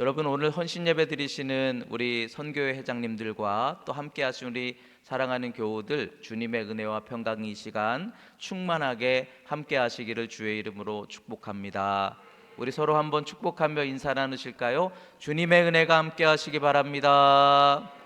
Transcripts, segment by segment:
여러분 오늘 헌신 예배 드리시는 우리 선교회 회장님들과 또 함께 하신 우리 사랑하는 교우들 주님의 은혜와 평강이 이 시간 충만하게 함께 하시기를 주의 이름으로 축복합니다. 우리 서로 한번 축복하며 인사 나누실까요? 주님의 은혜가 함께 하시기 바랍니다.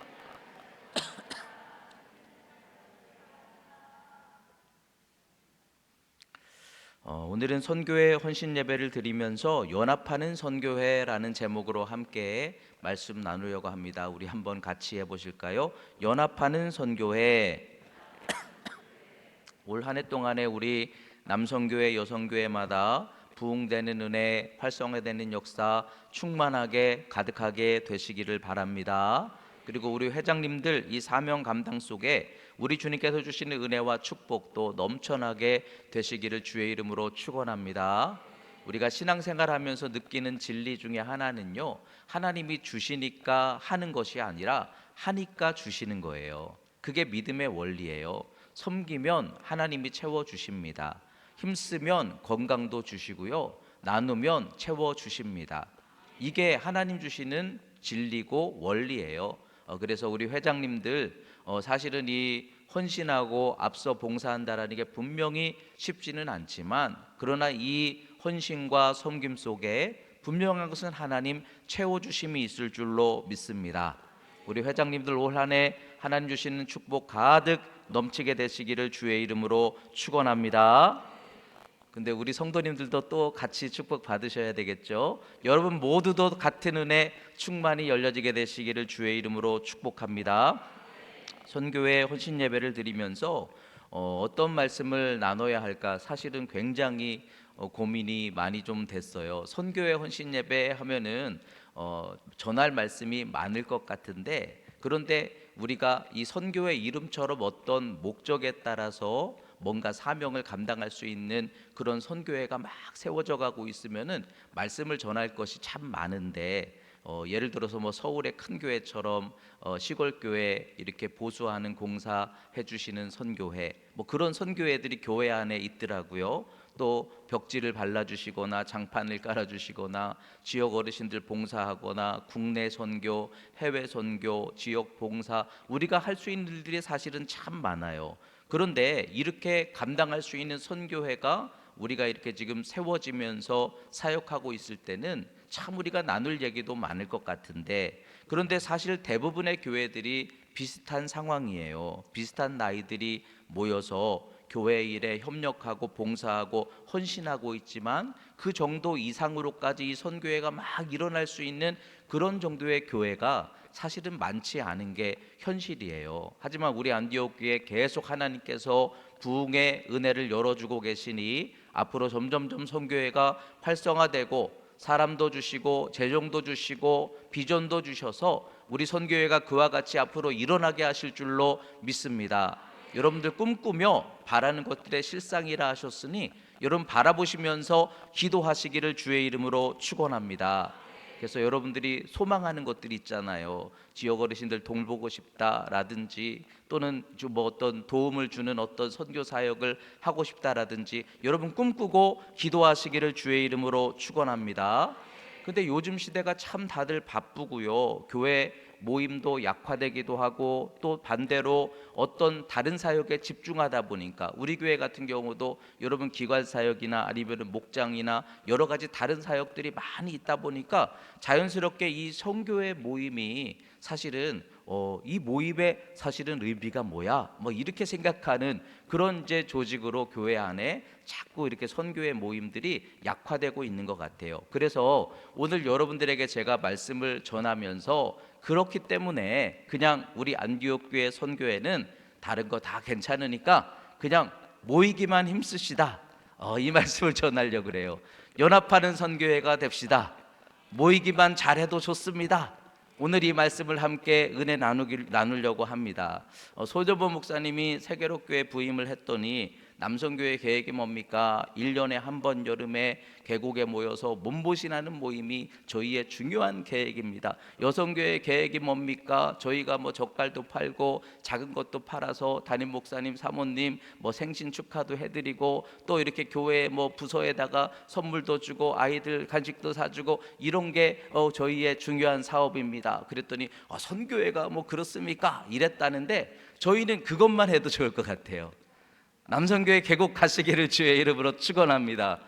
오늘은 선교회 헌신 예배를 드리면서 연합하는 선교회라는 제목으로 함께 말씀 나누려고 합니다. 우리 한번 같이 해보실까요? 연합하는 선교회. 올 한 해 동안에 우리 남성교회, 여성교회마다 부흥되는 은혜, 활성화되는 역사 충만하게 가득하게 되시기를 바랍니다. 그리고 우리 회장님들 이 사명 감당 속에 우리 주님께서 주시는 은혜와 축복도 넘쳐나게 되시기를 주의 이름으로 축원합니다. 우리가 신앙생활하면서 느끼는 진리 중에 하나는요. 하나님이 주시니까 하는 것이 아니라 하니까 주시는 거예요. 그게 믿음의 원리예요. 섬기면 하나님이 채워 주십니다. 힘쓰면 건강도 주시고요. 나누면 채워 주십니다. 이게 하나님 주시는 진리고 원리예요. 어, 그래서 우리 회장님들 어, 사실은 이 헌신하고 앞서 봉사한다라는 게 분명히 쉽지는 않지만 그러나 이 헌신과 섬김 속에 분명한 것은 하나님 채워 주심이 있을 줄로 믿습니다. 우리 회장님들 올 한해 하나님 주시는 축복 가득 넘치게 되시기를 주의 이름으로 축원합니다. 근데 우리 성도님들도 또 같이 축복 받으셔야 되겠죠. 여러분 모두도 같은 은혜 충만히 열려지게 되시기를 주의 이름으로 축복합니다. 선교회 헌신 예배를 드리면서 어, 어떤 말씀을 나눠야 할까 사실은 굉장히 어, 고민이 많이 좀 됐어요. 선교회 헌신 예배 하면은 어, 전할 말씀이 많을 것 같은데 그런데 우리가 이 선교의 이름처럼 어떤 목적에 따라서 뭔가 사명을 감당할 수 있는 그런 선교회가 막 세워져 가고 있으면은 말씀을 전할 것이 참 많은데 어, 예를 들어서 뭐 서울의 큰 교회처럼 어, 시골 교회 이렇게 보수하는 공사 해주시는 선교회 뭐 그런 선교회들이 교회 안에 있더라고요. 또 벽지를 발라주시거나 장판을 깔아주시거나 지역 어르신들 봉사하거나 국내 선교, 해외 선교, 지역 봉사 우리가 할 수 있는 일들이 사실은 참 많아요. 그런데 이렇게 감당할 수 있는 선교회가 우리가 이렇게 지금 세워지면서 사역하고 있을 때는 참 우리가 나눌 얘기도 많을 것 같은데 그런데 사실 대부분의 교회들이 비슷한 상황이에요. 비슷한 나이들이 모여서 교회 일에 협력하고 봉사하고 헌신하고 있지만 그 정도 이상으로까지 이 선교회가 막 일어날 수 있는 그런 정도의 교회가 사실은 많지 않은 게 현실이에요. 하지만 우리 안디옥 교회 계속 하나님께서 부흥의 은혜를 열어주고 계시니 앞으로 점점점 선교회가 활성화되고 사람도 주시고 재정도 주시고 비전도 주셔서 우리 선교회가 그와 같이 앞으로 일어나게 하실 줄로 믿습니다. 여러분들 꿈꾸며 바라는 것들의 실상이라 하셨으니 여러분 바라보시면서 기도하시기를 주의 이름으로 축원합니다. 그래서 여러분들이 소망하는 것들이 있잖아요. 지역 어르신들 돌보고 싶다라든지 또는 좀뭐 어떤 도움을 주는 어떤 선교 사역을 하고 싶다라든지 여러분 꿈꾸고 기도하시기를 주의 이름으로 축원합니다. 근데 요즘 시대가 참 다들 바쁘고요. 교회 모임도 약화되기도 하고 또 반대로 어떤 다른 사역에 집중하다 보니까 우리 교회 같은 경우도 여러분 기관 사역이나 아니면 목장이나 여러 가지 다른 사역들이 많이 있다 보니까 자연스럽게 이 성교회 모임이 사실은 어, 이 모임의 사실은 의미가 뭐야? 뭐 이렇게 생각하는 그런 이제 조직으로 교회 안에 자꾸 이렇게 선교회 모임들이 약화되고 있는 것 같아요. 그래서 오늘 여러분들에게 제가 말씀을 전하면서 그렇기 때문에 그냥 우리 안디옥 교회 선교회는 다른 거 다 괜찮으니까 그냥 모이기만 힘쓰시다. 어, 이 말씀을 전하려고 그래요. 연합하는 선교회가 됩시다. 모이기만 잘해도 좋습니다. 오늘 이 말씀을 함께 은혜 나누기 나누려고 합니다. 어, 소저보 목사님이 세계로 교회 부임을 했더니 남성교회 계획이 뭡니까? 1년에 한 번 여름에 계곡에 모여서 몸보신하는 모임이 저희의 중요한 계획입니다. 여성교회 계획이 뭡니까? 저희가 뭐 젓갈도 팔고 작은 것도 팔아서 담임 목사님, 사모님 뭐 생신 축하도 해드리고 또 이렇게 교회 뭐 부서에다가 선물도 주고 아이들 간식도 사주고 이런 게 어, 저희의 중요한 사업입니다. 그랬더니 아, 선교회가 뭐 그렇습니까? 이랬다는데 저희는 그것만 해도 좋을 것 같아요. 남성교회 계곡 가시기를 주의 이름으로 축원합니다.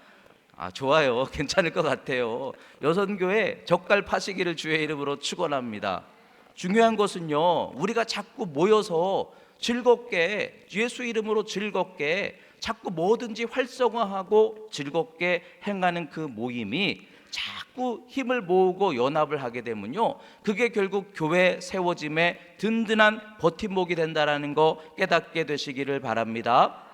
아 좋아요, 괜찮을 것 같아요. 여성교회 젓갈 파시기를 주의 이름으로 축원합니다. 중요한 것은요, 우리가 자꾸 모여서 즐겁게 예수 이름으로 즐겁게 자꾸 뭐든지 활성화하고 즐겁게 행하는 그 모임이 자꾸 힘을 모으고 연합을 하게 되면요, 그게 결국 교회 세워짐의 든든한 버팀목이 된다라는 거 깨닫게 되시기를 바랍니다.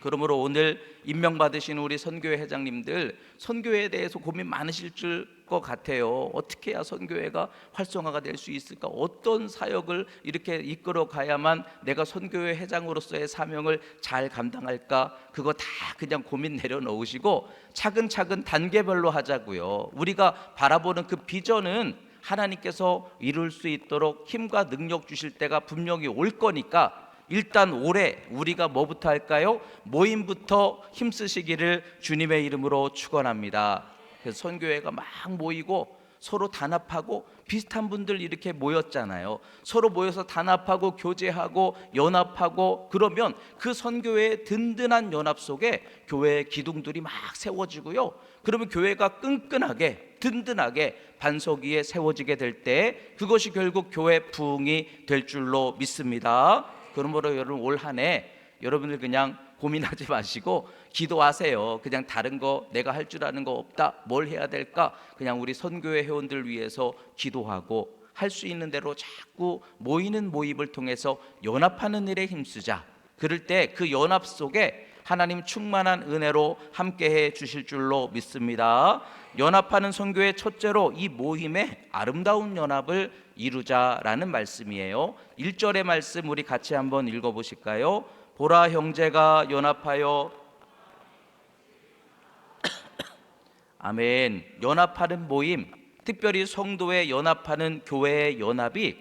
그러므로 오늘 임명받으신 우리 선교회 회장님들 선교회에 대해서 고민 많으실 줄 것 같아요. 어떻게 해야 선교회가 활성화가 될 수 있을까? 어떤 사역을 이렇게 이끌어 가야만 내가 선교회 회장으로서의 사명을 잘 감당할까? 그거 다 그냥 고민 내려놓으시고 차근차근 단계별로 하자고요. 우리가 바라보는 그 비전은 하나님께서 이룰 수 있도록 힘과 능력 주실 때가 분명히 올 거니까 일단 올해 우리가 뭐부터 할까요? 모임부터 힘쓰시기를 주님의 이름으로 축원합니다. 그래서 선교회가 막 모이고 서로 단합하고 비슷한 분들 이렇게 모였잖아요. 서로 모여서 단합하고 교제하고 연합하고 그러면 그 선교회의 든든한 연합 속에 교회의 기둥들이 막 세워지고요. 그러면 교회가 끈끈하게 든든하게 반석 위에 세워지게 될 때 그것이 결국 교회 부흥이 될 줄로 믿습니다. 그러므로 여러분 올 한 해 여러분들 그냥 고민하지 마시고 기도하세요. 그냥 다른 거 내가 할 줄 아는 거 없다. 뭘 해야 될까? 그냥 우리 선교회 회원들 위해서 기도하고 할 수 있는 대로 자꾸 모이는 모임을 통해서 연합하는 일에 힘쓰자. 그럴 때 그 연합 속에 하나님 충만한 은혜로 함께해 주실 줄로 믿습니다. 연합하는 선교의 첫째로 이 모임의 아름다운 연합을 이루자라는 말씀이에요. 1절의 말씀 우리 같이 한번 읽어 보실까요? 보라 형제가 연합하여 아멘. 연합하는 모임, 특별히 성도의 연합하는 교회의 연합이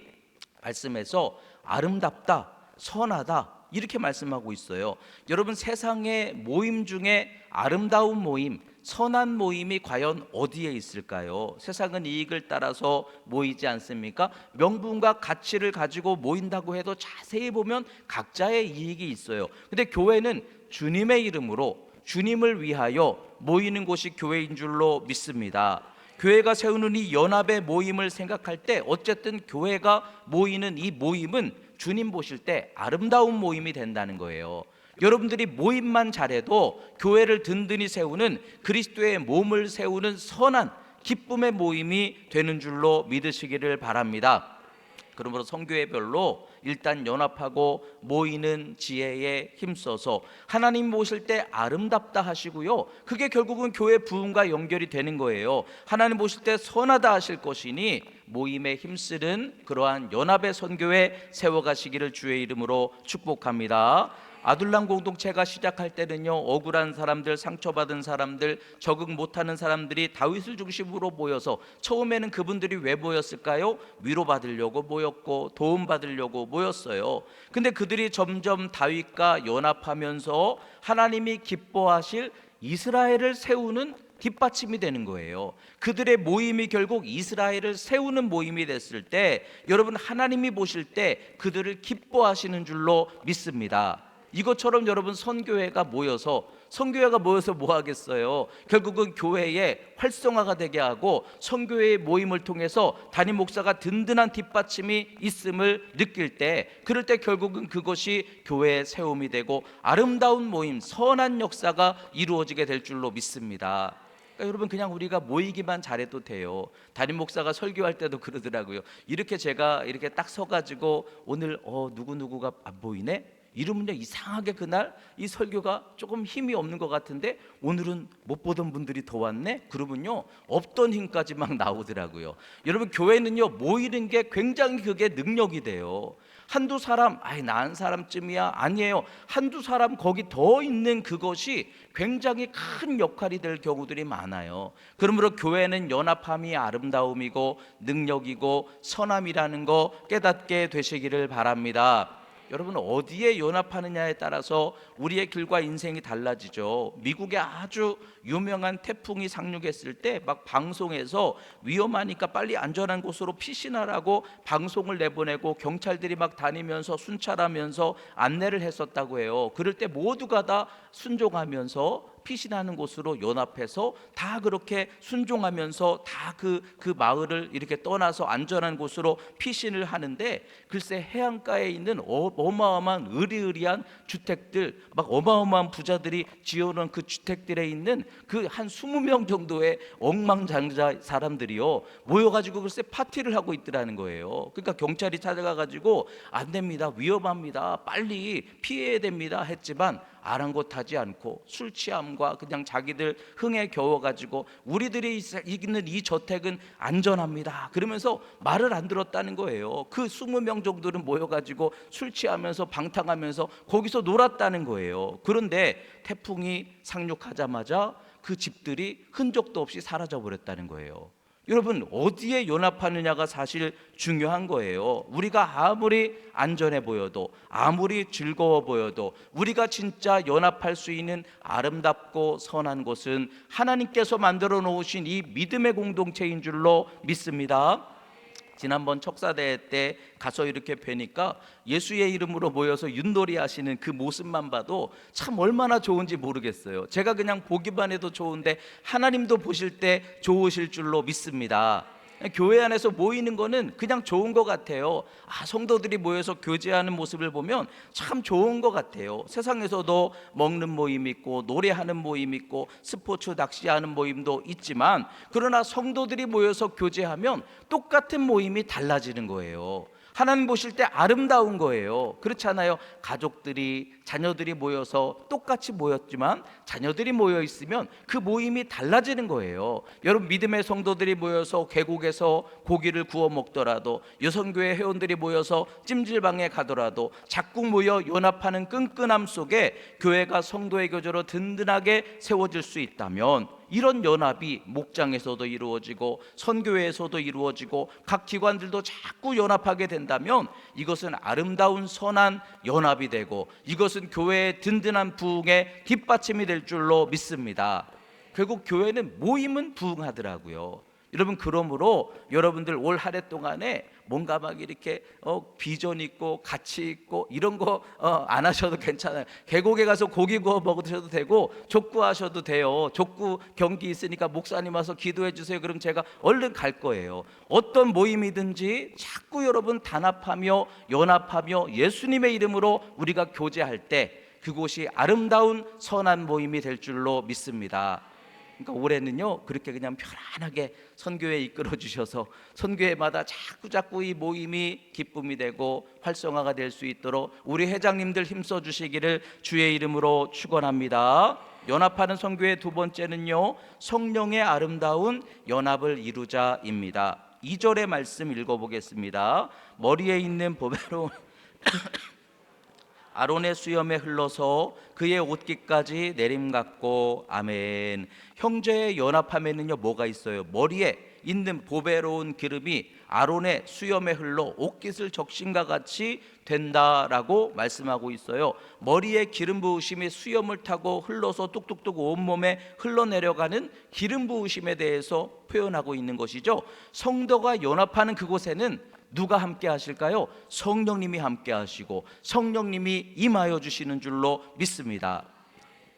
말씀에서 아름답다, 선하다 이렇게 말씀하고 있어요. 여러분 세상의 모임 중에 아름다운 모임, 선한 모임이 과연 어디에 있을까요? 세상은 이익을 따라서 모이지 않습니까? 명분과 가치를 가지고 모인다고 해도 자세히 보면 각자의 이익이 있어요. 근데 교회는 주님의 이름으로 주님을 위하여 모이는 곳이 교회인 줄로 믿습니다. 교회가 세우는 이 연합의 모임을 생각할 때 어쨌든 교회가 모이는 이 모임은 주님 보실 때 아름다운 모임이 된다는 거예요. 여러분들이 모임만 잘해도 교회를 든든히 세우는 그리스도의 몸을 세우는 선한 기쁨의 모임이 되는 줄로 믿으시기를 바랍니다. 그러므로 성교회별로 일단 연합하고 모이는 지혜에 힘써서 하나님 모실 때 아름답다 하시고요. 그게 결국은 교회 부흥과 연결이 되는 거예요. 하나님 모실 때 선하다 하실 것이니 모임에 힘쓰는 그러한 연합의 선교회 세워가시기를 주의 이름으로 축복합니다. 아둘람 공동체가 시작할 때는요 억울한 사람들 상처받은 사람들 적응 못하는 사람들이 다윗을 중심으로 모여서 처음에는 그분들이 왜 모였을까요 위로받으려고 모였고 도움 받으려고 모였어요 근데 그들이 점점 다윗과 연합하면서 하나님이 기뻐하실 이스라엘을 세우는 뒷받침이 되는 거예요. 그들의 모임이 결국 이스라엘을 세우는 모임이 됐을 때 여러분 하나님이 보실 때 그들을 기뻐하시는 줄로 믿습니다. 이것처럼 여러분 선교회가 모여서 선교회가 모여서 뭐 하겠어요? 결국은 교회의 활성화가 되게 하고 선교회의 모임을 통해서 담임 목사가 든든한 뒷받침이 있음을 느낄 때 그럴 때 결국은 그것이 교회의 세움이 되고 아름다운 모임, 선한 역사가 이루어지게 될 줄로 믿습니다. 그러니까 여러분 그냥 우리가 모이기만 잘해도 돼요. 담임 목사가 설교할 때도 그러더라고요. 이렇게 제가 이렇게 딱 서가지고 오늘 어 누구 누구가 안 보이네. 이러면요 이상하게 그날 이 설교가 조금 힘이 없는 것 같은데 오늘은 못 보던 분들이 더 왔네. 그러면요 없던 힘까지 막 나오더라고요. 여러분 교회는요 모이는 게 굉장히 그게 능력이 돼요. 한두 사람, 아이 나 한 사람쯤이야 아니에요. 한두 사람 거기 더 있는 그것이 굉장히 큰 역할이 될 경우들이 많아요. 그러므로 교회는 연합함이 아름다움이고 능력이고 선함이라는 거 깨닫게 되시기를 바랍니다. 여러분 어디에 연합하느냐에 따라서 우리의 길과 인생이 달라지죠. 미국에 아주 유명한 태풍이 상륙했을 때 막 방송에서 위험하니까 빨리 안전한 곳으로 피신하라고 방송을 내보내고 경찰들이 막 다니면서 순찰하면서 안내를 했었다고 해요. 그럴 때 모두가 다 순종하면서 피신하는 곳으로 연합해서 다 그렇게 순종하면서 다그그 마을을 이렇게 떠나서 안전한 곳으로 피신을 하는데 글쎄 해안가에 있는 어, 어마어마한 의리의리한 주택들 막 어마어마한 부자들이 지어놓은 그 주택들에 있는 그 한 20명 정도의 엉망장자 사람들이요 모여가지고 글쎄 파티를 하고 있더라는 거예요. 그러니까 경찰이 찾아가가지고 안 됩니다 위험합니다 빨리 피해야 됩니다 했지만 아랑곳하지 않고 술 취함과 그냥 자기들 흥에 겨워가지고 우리들이 있는 이 저택은 안전합니다. 그러면서 말을 안 들었다는 거예요. 그 20명 정도는 모여가지고 술 취하면서 방탕하면서 거기서 놀았다는 거예요. 그런데 태풍이 상륙하자마자 그 집들이 흔적도 없이 사라져 버렸다는 거예요. 여러분 어디에 연합하느냐가 사실 중요한 거예요. 우리가 아무리 안전해 보여도 아무리 즐거워 보여도 우리가 진짜 연합할 수 있는 아름답고 선한 곳은 하나님께서 만들어 놓으신 이 믿음의 공동체인 줄로 믿습니다. 지난번 척사대회 때 가서 이렇게 뵈니까 예수의 이름으로 모여서 윷놀이 하시는 그 모습만 봐도 참 얼마나 좋은지 모르겠어요. 제가 그냥 보기만 해도 좋은데 하나님도 보실 때 좋으실 줄로 믿습니다. 교회 안에서 모이는 거는 그냥 좋은 것 같아요. 아, 성도들이 모여서 교제하는 모습을 보면 참 좋은 것 같아요. 세상에서도 먹는 모임 있고 노래하는 모임 있고 스포츠 낚시하는 모임도 있지만 그러나 성도들이 모여서 교제하면 똑같은 모임이 달라지는 거예요. 하나님 보실 때 아름다운 거예요. 그렇잖아요. 가족들이 자녀들이 모여서 똑같이 모였지만 자녀들이 모여 있으면 그 모임이 달라지는 거예요. 여러분 믿음의 성도들이 모여서 계곡에서 고기를 구워 먹더라도 여성교회 회원들이 모여서 찜질방에 가더라도 자꾸 모여 연합하는 끈끈함 속에 교회가 성도의 교제로 든든하게 세워질 수 있다면 이런 연합이 목장에서도 이루어지고 선교회에서도 이루어지고 각 기관들도 자꾸 연합하게 된다면 이것은 아름다운 선한 연합이 되고 이것은 교회의 든든한 부흥의 뒷받침이 될 줄로 믿습니다. 결국 교회는 모임은 부흥하더라고요. 여러분 그러므로 여러분들 올 한 해 동안에 뭔가 막 이렇게 어, 비전 있고 가치 있고 이런 거안 하셔도 괜찮아요. 계곡에 가서 고기 구워 먹으셔도 되고 족구하셔도 돼요. 족구 경기 있으니까 목사님 와서 기도해 주세요. 그럼 제가 얼른 갈 거예요. 어떤 모임이든지 자꾸 여러분 단합하며 연합하며 예수님의 이름으로 우리가 교제할 때 그곳이 아름다운 선한 모임이 될 줄로 믿습니다. 그러니까 올해는요 그렇게 그냥 편안하게 선교회 이끌어 주셔서 선교회마다 자꾸 자꾸 이 모임이 기쁨이 되고 활성화가 될 수 있도록 우리 회장님들 힘써 주시기를 주의 이름으로 축원합니다. 연합하는 선교회 두 번째는요 성령의 아름다운 연합을 이루자입니다. 2절의 말씀 읽어보겠습니다. 머리에 있는 보배로 아론의 수염에 흘러서 그의 옷깃까지 내림 같고 아멘. 형제의 연합함에는요 뭐가 있어요? 머리에 있는 보배로운 기름이 아론의 수염에 흘러 옷깃을 적신과 같이 된다라고 말씀하고 있어요. 머리에 기름 부으심이 수염을 타고 흘러서 뚝뚝뚝 온몸에 흘러내려가는 기름 부으심에 대해서 표현하고 있는 것이죠. 성도가 연합하는 그곳에는 누가 함께 하실까요? 성령님이 함께 하시고 성령님이 임하여 주시는 줄로 믿습니다.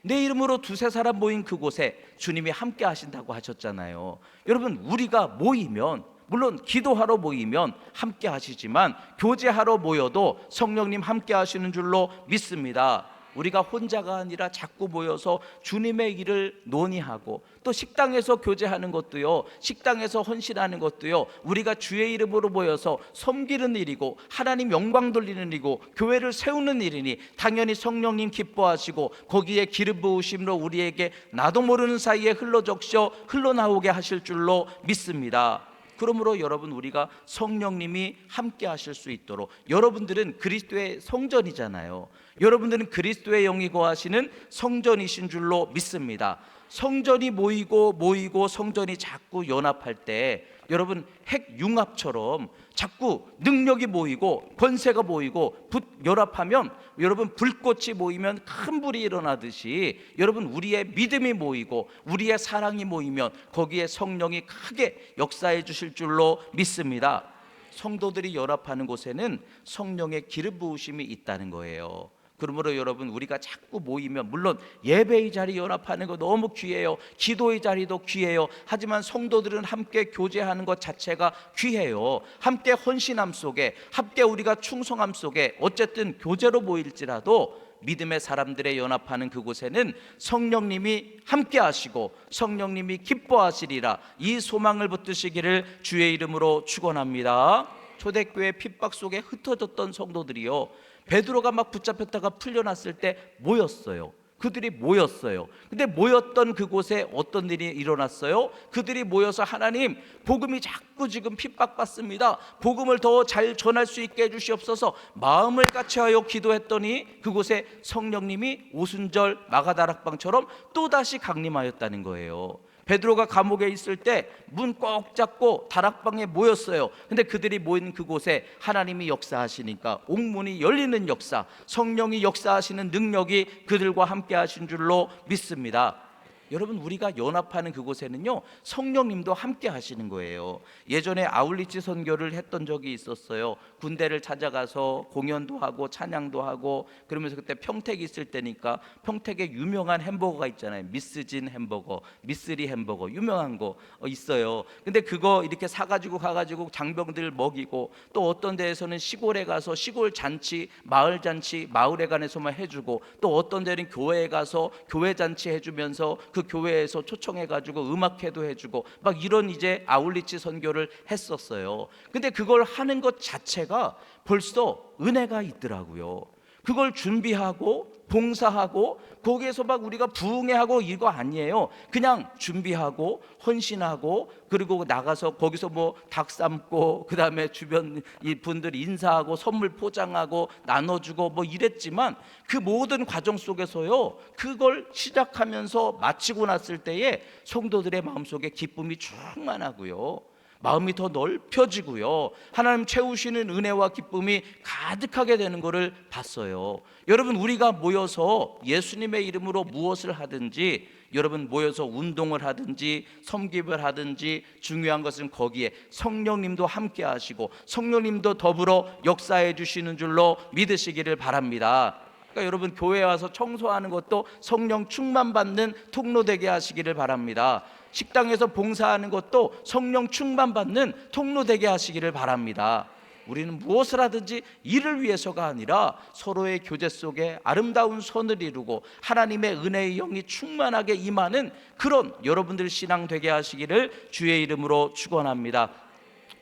내 이름으로 두세 사람 모인 그곳에 주님이 함께 하신다고 하셨잖아요. 여러분, 우리가 모이면 물론 기도하러 모이면 함께 하시지만 교제하러 모여도 성령님 함께 하시는 줄로 믿습니다. 우리가 혼자가 아니라 자꾸 모여서 주님의 일을 논의하고 또 식당에서 교제하는 것도요. 식당에서 헌신하는 것도요. 우리가 주의 이름으로 모여서 섬기는 일이고 하나님 영광 돌리는 일이고 교회를 세우는 일이니 당연히 성령님 기뻐하시고 거기에 기름 부으심으로 우리에게 나도 모르는 사이에 흘러 적셔 흘러나오게 하실 줄로 믿습니다. 그러므로 여러분 우리가 성령님이 함께 하실 수 있도록 여러분들은 그리스도의 성전이잖아요. 여러분들은 그리스도의 영이 거하시는 성전이신 줄로 믿습니다. 성전이 모이고 모이고 성전이 자꾸 연합할 때 여러분 핵융합처럼 자꾸 능력이 모이고 권세가 모이고 붙 연합하면 여러분 불꽃이 모이면 큰 불이 일어나듯이 여러분 우리의 믿음이 모이고 우리의 사랑이 모이면 거기에 성령이 크게 역사해 주실 줄로 믿습니다. 성도들이 연합하는 곳에는 성령의 기름 부으심이 있다는 거예요. 그러므로 여러분 우리가 자꾸 모이면 물론 예배의 자리 연합하는 거 너무 귀해요. 기도의 자리도 귀해요. 하지만 성도들은 함께 교제하는 것 자체가 귀해요. 함께 헌신함 속에 함께 우리가 충성함 속에 어쨌든 교제로 모일지라도 믿음의 사람들의 연합하는 그곳에는 성령님이 함께 하시고 성령님이 기뻐하시리라 이 소망을 붙드시기를 주의 이름으로 축원합니다. 초대교회 핍박 속에 흩어졌던 성도들이요. 베드로가 막 붙잡혔다가 풀려났을 때 모였어요. 그들이 모였어요. 근데 모였던 그곳에 어떤 일이 일어났어요? 그들이 모여서 하나님 복음이 자꾸 지금 핍박받습니다. 복음을 더 잘 전할 수 있게 해주시옵소서 마음을 까치하여 기도했더니 그곳에 성령님이 오순절 마가다락방처럼 또다시 강림하였다는 거예요. 베드로가 감옥에 있을 때 문 꼭 잡고 다락방에 모였어요. 근데 그들이 모인 그곳에 하나님이 역사하시니까 옥문이 열리는 역사, 성령이 역사하시는 능력이 그들과 함께 하신 줄로 믿습니다. 여러분 우리가 연합하는 그곳에는요 성령님도 함께 하시는 거예요. 예전에 아울리치 선교를 했던 적이 있었어요. 군대를 찾아가서 공연도 하고 찬양도 하고 그러면서 그때 평택 있을 때니까 평택에 유명한 햄버거가 있잖아요. 미스진 햄버거, 미스리 햄버거 유명한 거 어, 있어요. 근데 그거 이렇게 사가지고 가가지고 장병들 먹이고 또 어떤 데에서는 시골에 가서 시골 잔치, 마을 잔치, 마을에 관해서만 해주고 또 어떤 데는 교회에 가서 교회 잔치 해주면서 그 교회에서 초청해가지고 음악회도 해주고 막 이런 이제 아울리치 선교를 했었어요. 근데 그걸 하는 것 자체가 벌써 은혜가 있더라고요. 그걸 준비하고 봉사하고 거기에서 막 우리가 부흥회하고 이거 아니에요. 그냥 준비하고 헌신하고 그리고 나가서 거기서 뭐 닭 삶고 그다음에 주변 이 분들 인사하고 선물 포장하고 나눠주고 뭐 이랬지만 그 모든 과정 속에서요. 그걸 시작하면서 마치고 났을 때에 성도들의 마음속에 기쁨이 충만하고요. 마음이 더 넓혀지고요. 하나님 채우시는 은혜와 기쁨이 가득하게 되는 것을 봤어요. 여러분 우리가 모여서 예수님의 이름으로 무엇을 하든지 여러분 모여서 운동을 하든지 섬김을 하든지 중요한 것은 거기에 성령님도 함께 하시고 성령님도 더불어 역사해 주시는 줄로 믿으시기를 바랍니다. 그러니까 여러분 교회 와서 청소하는 것도 성령 충만 받는 통로 되게 하시기를 바랍니다. 식당에서 봉사하는 것도 성령 충만 받는 통로 되게 하시기를 바랍니다. 우리는 무엇을 하든지 이를 위해서가 아니라 서로의 교제 속에 아름다운 선을 이루고 하나님의 은혜의 영이 충만하게 임하는 그런 여러분들 신앙 되게 하시기를 주의 이름으로 축원합니다.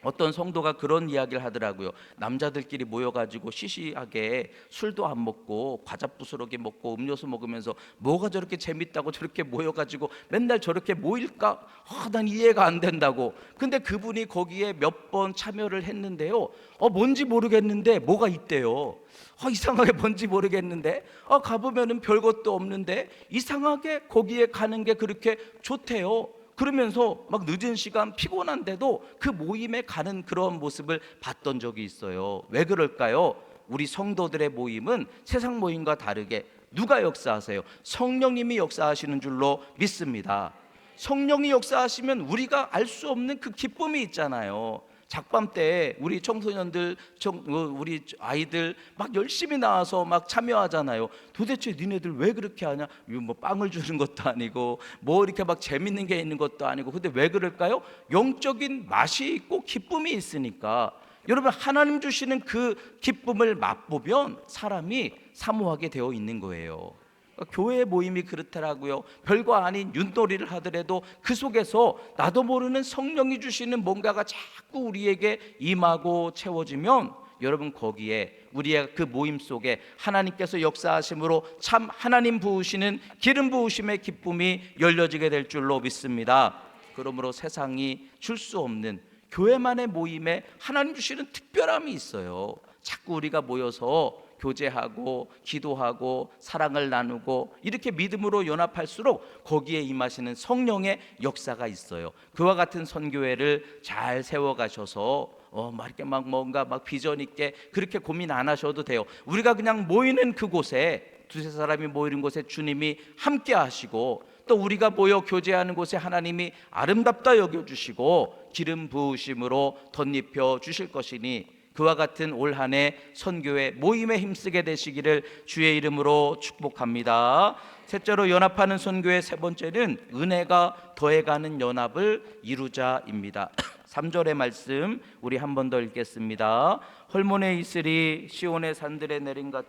어떤 성도가 그런 이야기를 하더라고요. 남자들끼리 모여가지고 시시하게 술도 안 먹고 과자 부스러기 먹고 음료수 먹으면서 뭐가 저렇게 재밌다고 저렇게 모여가지고 맨날 저렇게 모일까? 아, 난 이해가 안 된다고. 근데 그분이 거기에 몇 번 참여를 했는데요. 어, 뭔지 모르겠는데 뭐가 있대요. 아, 이상하게 뭔지 모르겠는데 아, 가보면은 별것도 없는데 이상하게 거기에 가는 게 그렇게 좋대요. 그러면서 막 늦은 시간 피곤한데도 그 모임에 가는 그런 모습을 봤던 적이 있어요. 왜 그럴까요? 우리 성도들의 모임은 세상 모임과 다르게 누가 역사하세요? 성령님이 역사하시는 줄로 믿습니다. 성령이 역사하시면 우리가 알 수 없는 그 기쁨이 있잖아요. 작밤 때 우리 청소년들, 청, 어, 우리 아이들 막 열심히 나와서 막 참여하잖아요. 도대체 니네들 왜 그렇게 하냐? 뭐 빵을 주는 것도 아니고 뭐 이렇게 막 재밌는 게 있는 것도 아니고. 근데 왜 그럴까요? 영적인 맛이 있고 기쁨이 있으니까. 여러분 하나님 주시는 그 기쁨을 맛보면 사람이 사모하게 되어 있는 거예요. 교회 모임이 그렇더라고요. 별거 아닌 윷놀이를 하더라도 그 속에서 나도 모르는 성령이 주시는 뭔가가 자꾸 우리에게 임하고 채워지면 여러분 거기에 우리의 그 모임 속에 하나님께서 역사하심으로 참 하나님 부으시는 기름 부으심의 기쁨이 열려지게 될 줄로 믿습니다. 그러므로 세상이 줄 수 없는 교회만의 모임에 하나님 주시는 특별함이 있어요. 자꾸 우리가 모여서 교제하고 기도하고 사랑을 나누고 이렇게 믿음으로 연합할수록 거기에 임하시는 성령의 역사가 있어요. 그와 같은 선교회를 잘 세워 가셔서 어, 막 이렇게 막 뭔가 막 비전 있게 그렇게 고민 안 하셔도 돼요. 우리가 그냥 모이는 그곳에 두세 사람이 모이는 곳에 주님이 함께 하시고 또 우리가 모여 교제하는 곳에 하나님이 아름답다 여겨 주시고 기름 부으심으로 덧입혀 주실 것이니 그와 같은 올 한 해 선교회 모임에 힘쓰게 되시기를 주의 이름으로 축복합니다. 셋째로 연합하는 선교회 세 번째는 은혜가 더해가는 연합을 이루자입니다. 3절의 말씀 우리 한 번 더 읽겠습니다. 헐몬에 있으리 시온의 산들에 내린 것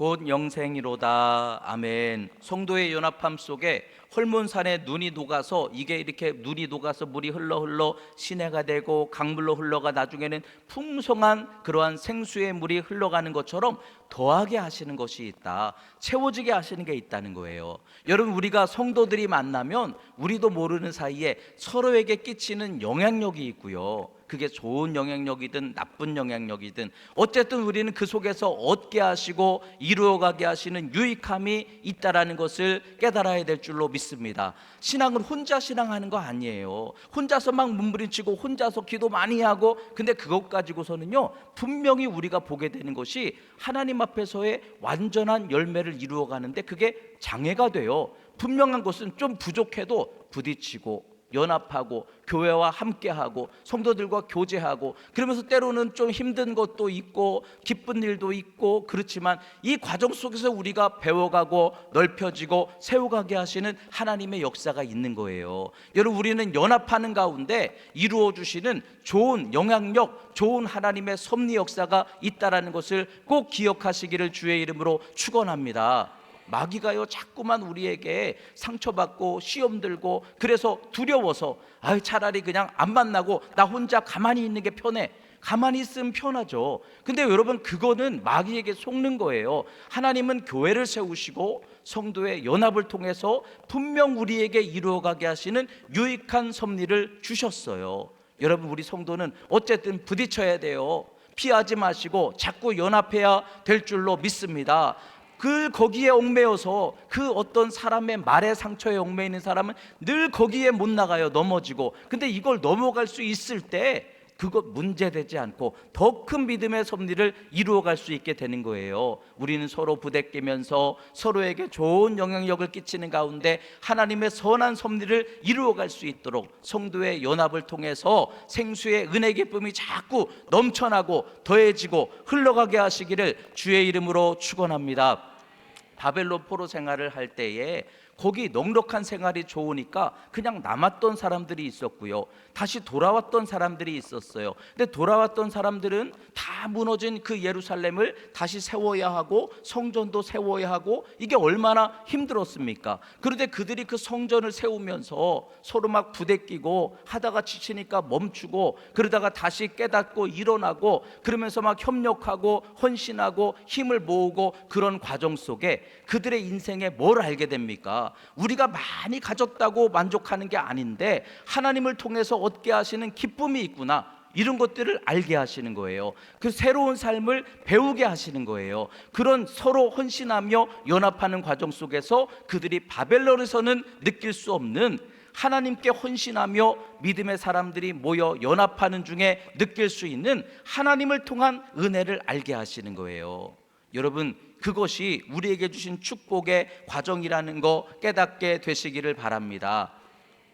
곧 영생이로다. 아멘. 성도의 연합함 속에 헐몬산에 눈이 녹아서 이게 이렇게 눈이 녹아서 물이 흘러 흘러 시내가 되고 강물로 흘러가 나중에는 풍성한 그러한 생수의 물이 흘러가는 것처럼 더하게 하시는 것이 있다. 채워지게 하시는 게 있다는 거예요. 여러분 우리가 성도들이 만나면 우리도 모르는 사이에 서로에게 끼치는 영향력이 있고요 그게 좋은 영향력이든 나쁜 영향력이든 어쨌든 우리는 그 속에서 얻게 하시고 이루어가게 하시는 유익함이 있다라는 것을 깨달아야 될 줄로 믿습니다. 신앙은 혼자 신앙하는 거 아니에요. 혼자서 막 몸부림치고 혼자서 기도 많이 하고 근데 그것 가지고서는요 분명히 우리가 보게 되는 것이 하나님 앞에서의 완전한 열매를 이루어가는데 그게 장애가 돼요. 분명한 것은 좀 부족해도 부딪히고 연합하고 교회와 함께하고 성도들과 교제하고 그러면서 때로는 좀 힘든 것도 있고 기쁜 일도 있고 그렇지만 이 과정 속에서 우리가 배워가고 넓혀지고 세워가게 하시는 하나님의 역사가 있는 거예요. 여러분 우리는 연합하는 가운데 이루어 주시는 좋은 영향력, 좋은 하나님의 섭리 역사가 있다라는 것을 꼭 기억하시기를 주의 이름으로 축원합니다. 마귀가요 자꾸만 우리에게 상처받고 시험 들고 그래서 두려워서 아 차라리 그냥 안 만나고 나 혼자 가만히 있는 게 편해. 가만히 있으면 편하죠. 근데 여러분 그거는 마귀에게 속는 거예요. 하나님은 교회를 세우시고 성도의 연합을 통해서 분명 우리에게 이루어가게 하시는 유익한 섭리를 주셨어요. 여러분 우리 성도는 어쨌든 부딪혀야 돼요. 피하지 마시고 자꾸 연합해야 될 줄로 믿습니다 그 거기에 얽매여서 그 어떤 사람의 말에 상처에 얽매 있는 사람은 늘 거기에 못 나가요 넘어지고 근데 이걸 넘어갈 수 있을 때 그것 문제되지 않고 더 큰 믿음의 섭리를 이루어갈 수 있게 되는 거예요. 우리는 서로 부대끼면서 서로에게 좋은 영향력을 끼치는 가운데 하나님의 선한 섭리를 이루어갈 수 있도록 성도의 연합을 통해서 생수의 은혜 기쁨이 자꾸 넘쳐나고 더해지고 흘러가게 하시기를 주의 이름으로 축원합니다. 바벨론 포로 생활을 할 때에 거기 넉넉한 생활이 좋으니까 그냥 남았던 사람들이 있었고요. 다시 돌아왔던 사람들이 있었어요. 근데 돌아왔던 사람들은 다 무너진 그 예루살렘을 다시 세워야 하고 성전도 세워야 하고 이게 얼마나 힘들었습니까? 그런데 그들이 그 성전을 세우면서 서로 막 부대끼고 하다가 지치니까 멈추고 그러다가 다시 깨닫고 일어나고 그러면서 막 협력하고 헌신하고 힘을 모으고 그런 과정 속에 그들의 인생에 뭘 알게 됩니까? 우리가 많이 가졌다고 만족하는 게 아닌데 하나님을 통해서 얻게 하시는 기쁨이 있구나. 이런 것들을 알게 하시는 거예요. 그 새로운 삶을 배우게 하시는 거예요. 그런 서로 헌신하며 연합하는 과정 속에서 그들이 바벨론에서는 느낄 수 없는 하나님께 헌신하며 믿음의 사람들이 모여 연합하는 중에 느낄 수 있는 하나님을 통한 은혜를 알게 하시는 거예요. 여러분 그것이 우리에게 주신 축복의 과정이라는 거 깨닫게 되시기를 바랍니다.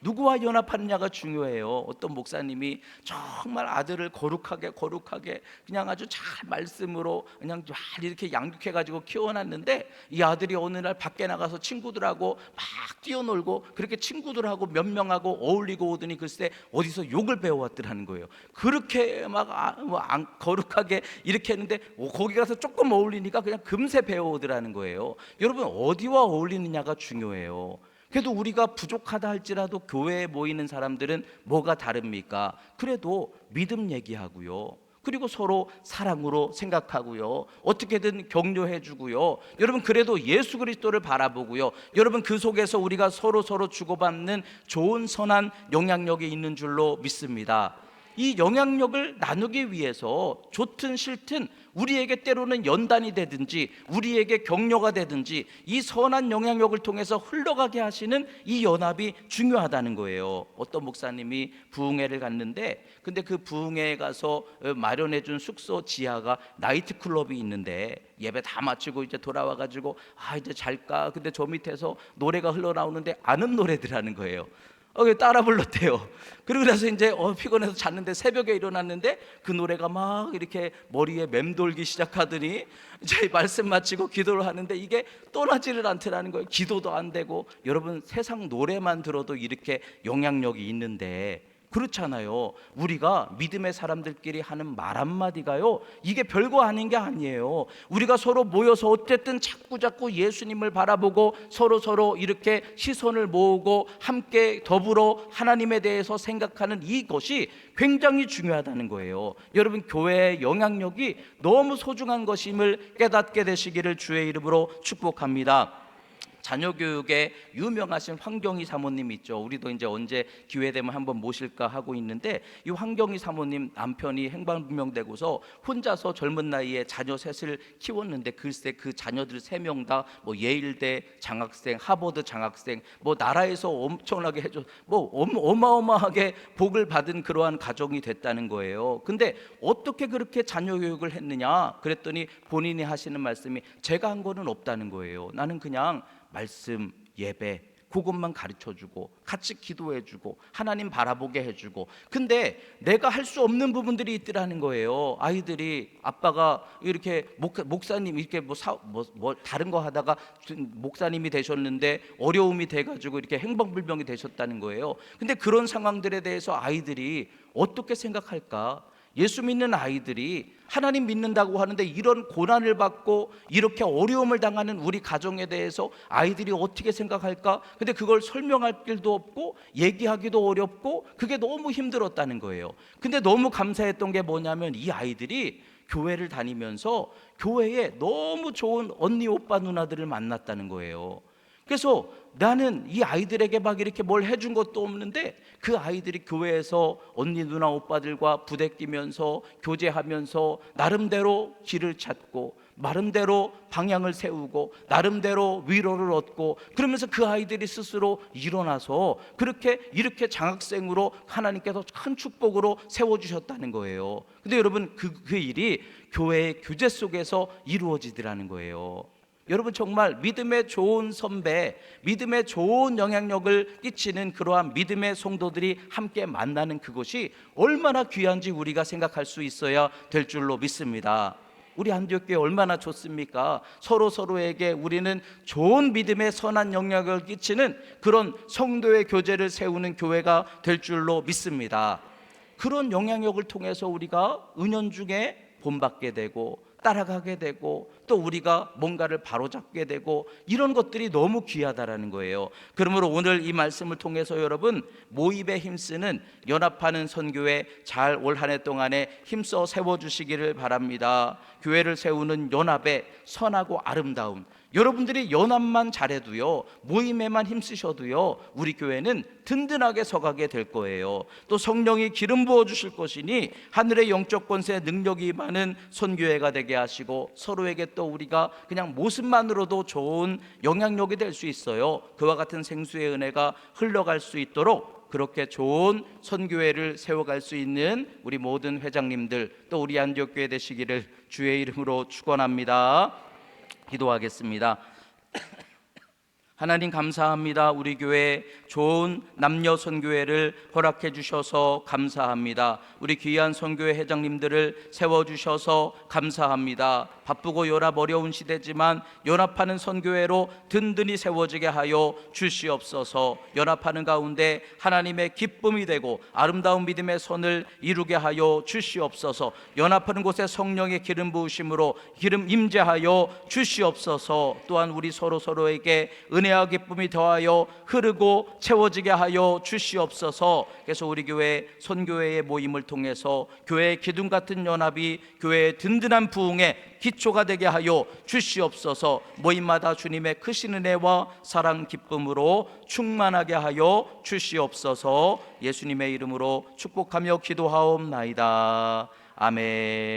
누구와 연합하느냐가 중요해요. 어떤 목사님이 정말 아들을 거룩하게 거룩하게 그냥 아주 잘 말씀으로 그냥 잘 이렇게 양육해 가지고 키워놨는데 이 아들이 어느 날 밖에 나가서 친구들하고 막 뛰어놀고 그렇게 친구들하고 몇 명하고 어울리고 오더니 글쎄 어디서 욕을 배워왔더라는 거예요. 그렇게 막 아, 뭐 안, 거룩하게 이렇게 했는데 어, 거기 가서 조금 어울리니까 그냥 금세 배워오더라는 거예요. 여러분 어디와 어울리느냐가 중요해요. 그래도 우리가 부족하다 할지라도 교회에 모이는 사람들은 뭐가 다릅니까? 그래도 믿음 얘기하고요. 그리고 서로 사랑으로 생각하고요. 어떻게든 격려해 주고요. 여러분 그래도 예수 그리스도를 바라보고요. 여러분 그 속에서 우리가 서로 서로 주고받는 좋은 선한 영향력이 있는 줄로 믿습니다. 이 영향력을 나누기 위해서 좋든 싫든 우리에게 때로는 연단이 되든지 우리에게 격려가 되든지 이 선한 영향력을 통해서 흘러가게 하시는 이 연합이 중요하다는 거예요. 어떤 목사님이 부흥회를 갔는데 근데 그 부흥회에 가서 어, 마련해 준 숙소 지하가 나이트 클럽이 있는데 예배 다 마치고 이제 돌아와 가지고 아 이제 잘까 근데 저 밑에서 노래가 흘러나오는데 아는 노래들 하는 거예요. 어, 따라 불렀대요. 그리고 그래서 이제 어, 피곤해서 잤는데 새벽에 일어났는데 그 노래가 막 이렇게 머리에 맴돌기 시작하더니 이제 말씀 마치고 기도를 하는데 이게 떠나지를 않더라는 거예요. 기도도 안 되고 여러분 세상 노래만 들어도 이렇게 영향력이 있는데 그렇잖아요. 우리가 믿음의 사람들끼리 하는 말 한마디가요. 이게 별거 아닌 게 아니에요. 우리가 서로 모여서 어쨌든 자꾸 자꾸 예수님을 바라보고 서로 서로 이렇게 시선을 모으고 함께 더불어 하나님에 대해서 생각하는 이것이 굉장히 중요하다는 거예요. 여러분 교회의 영향력이 너무 소중한 것임을 깨닫게 되시기를 주의 이름으로 축복합니다. 자녀 교육에 유명하신 황경희 사모님 있죠. 우리도 이제 언제 기회 되면 한번 모실까 하고 있는데 이 황경희 사모님 남편이 행방불명되고서 혼자서 젊은 나이에 자녀 셋을 키웠는데 글쎄 그 자녀들 세 명 다 뭐 예일대 장학생, 하버드 장학생, 뭐 나라에서 엄청나게 해줘 뭐 어마- 어마어마하게 복을 받은 그러한 가정이 됐다는 거예요. 근데 어떻게 그렇게 자녀 교육을 했느냐? 그랬더니 본인이 하시는 말씀이 제가 한 거는 없다는 거예요. 나는 그냥 말씀, 예배 그것만 가르쳐 주고 같이 기도해 주고 하나님 바라보게 해 주고 근데 내가 할 수 없는 부분들이 있더라는 거예요. 아이들이 아빠가 이렇게 목, 목사님 이렇게 뭐, 사, 뭐, 뭐 다른 거 하다가 목사님이 되셨는데 어려움이 돼 가지고 이렇게 행방불명이 되셨다는 거예요. 근데 그런 상황들에 대해서 아이들이 어떻게 생각할까? 예수 믿는 아이들이 하나님 믿는다고 하는데 이런 고난을 받고 이렇게 어려움을 당하는 우리 가정에 대해서 아이들이 어떻게 생각할까? 근데 그걸 설명할 길도 없고 얘기하기도 어렵고 그게 너무 힘들었다는 거예요. 근데 너무 감사했던 게 뭐냐면 이 아이들이 교회를 다니면서 교회에 너무 좋은 언니 오빠 누나들을 만났다는 거예요. 그래서 나는 이 아이들에게 막 이렇게 뭘 해준 것도 없는데 그 아이들이 교회에서 언니 누나 오빠들과 부대끼면서 교제하면서 나름대로 길을 찾고 나름대로 방향을 세우고 나름대로 위로를 얻고 그러면서 그 아이들이 스스로 일어나서 그렇게 이렇게 장학생으로 하나님께서 큰 축복으로 세워 주셨다는 거예요. 근데 여러분 그, 그 일이 교회의 교제 속에서 이루어지더라는 거예요. 여러분 정말 믿음의 좋은 선배, 믿음의 좋은 영향력을 끼치는 그러한 믿음의 성도들이 함께 만나는 그것이 얼마나 귀한지 우리가 생각할 수 있어야 될 줄로 믿습니다. 우리 한디옥 교회 얼마나 좋습니까? 서로 서로에게 우리는 좋은 믿음의 선한 영향을 끼치는 그런 성도의 교제를 세우는 교회가 될 줄로 믿습니다. 그런 영향력을 통해서 우리가 은연 중에 본받게 되고 따라가게 되고 또 우리가 뭔가를 바로잡게 되고 이런 것들이 너무 귀하다라는 거예요. 그러므로 오늘 이 말씀을 통해서 여러분 모입에 힘쓰는 연합하는 선교회 잘 올 한 해 동안에 힘써 세워 주시기를 바랍니다. 교회를 세우는 연합의 선하고 아름다움 여러분들이 연합만 잘해도요 모임에만 힘쓰셔도요 우리 교회는 든든하게 서가게 될 거예요 또 성령이 기름 부어 주실 것이니 하늘의 영적 권세 능력이 많은 선교회가 되게 하시고 서로에게 또 우리가 그냥 모습만으로도 좋은 영향력이 될 수 있어요 그와 같은 생수의 은혜가 흘러갈 수 있도록 그렇게 좋은 선교회를 세워갈 수 있는 우리 모든 회장님들 또 우리 안디옥 교회 되시기를 주의 이름으로 축원합니다. 기도하겠습니다. 하나님 감사합니다. 우리 교회 좋은 남녀 선교회를 허락해 주셔서 감사합니다. 우리 귀한 선교회 회장님들을 세워 주셔서 감사합니다. 바쁘고 연합 어려운 시대지만 연합하는 선교회로 든든히 세워지게 하여 주시옵소서. 연합하는 가운데 하나님의 기쁨이 되고 아름다운 믿음의 선을 이루게 하여 주시옵소서. 연합하는 곳에 성령의 기름 부으심으로 기름 임재하여 주시옵소서. 또한 우리 서로 서로에게 은혜와 기쁨이 더하여 흐르고 채워지게 하여 주시옵소서. 그래서 우리 교회 선교회의 모임을 통해서 교회의 기둥 같은 연합이 교회의 든든한 부흥의 기초가 되게 하여 주시옵소서. 모임마다 주님의 크신 은혜와 사랑 기쁨으로 충만하게 하여 주시옵소서. 예수님의 이름으로 축복하며 기도하옵나이다. 아멘.